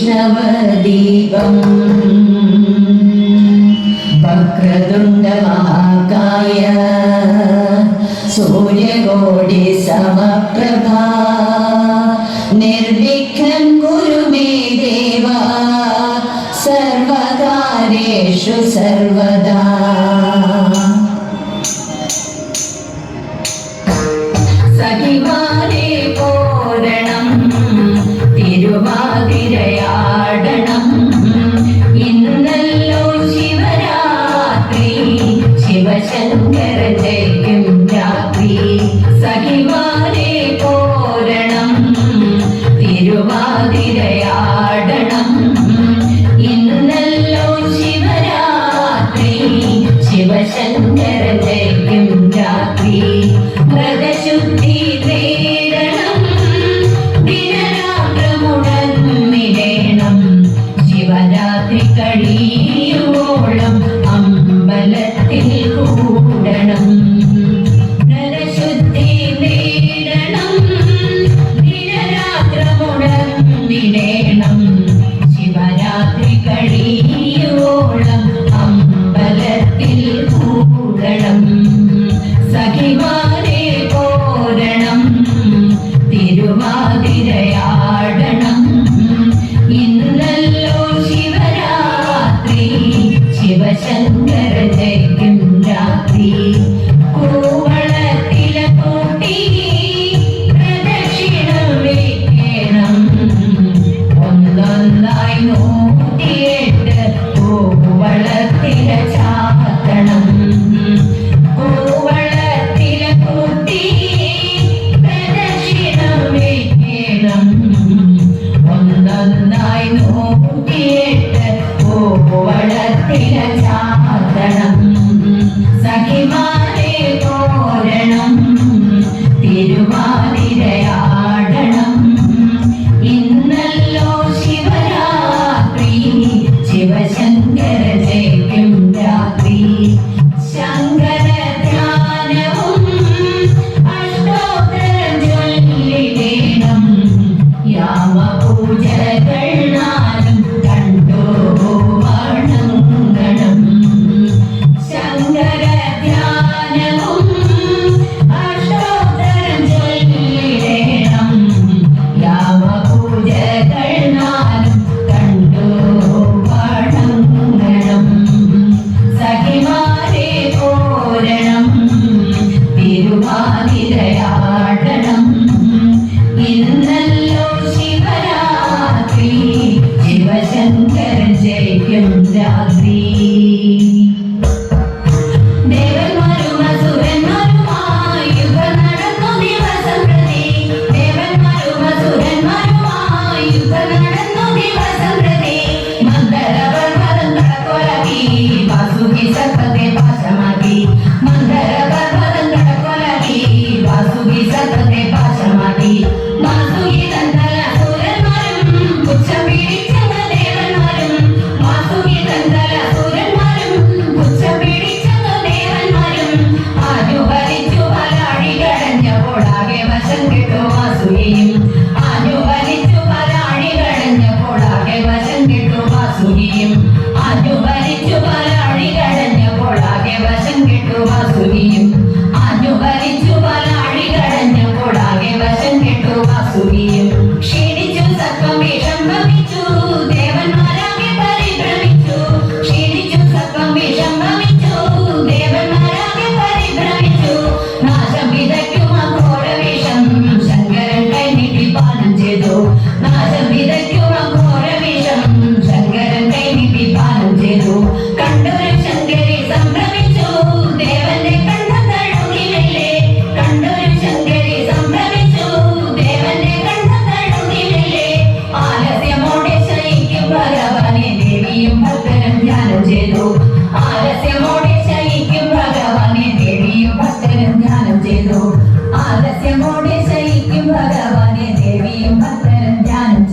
വൈഷ്ണവദീപം വക്രതുണ്ടമഹാകായ സൂര്യകോടി സമപ്രഭ. നിർവിഘ്നം കുരുമേ ദേവ. സർവകാര്യേഷു സർവ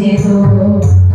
Jesus.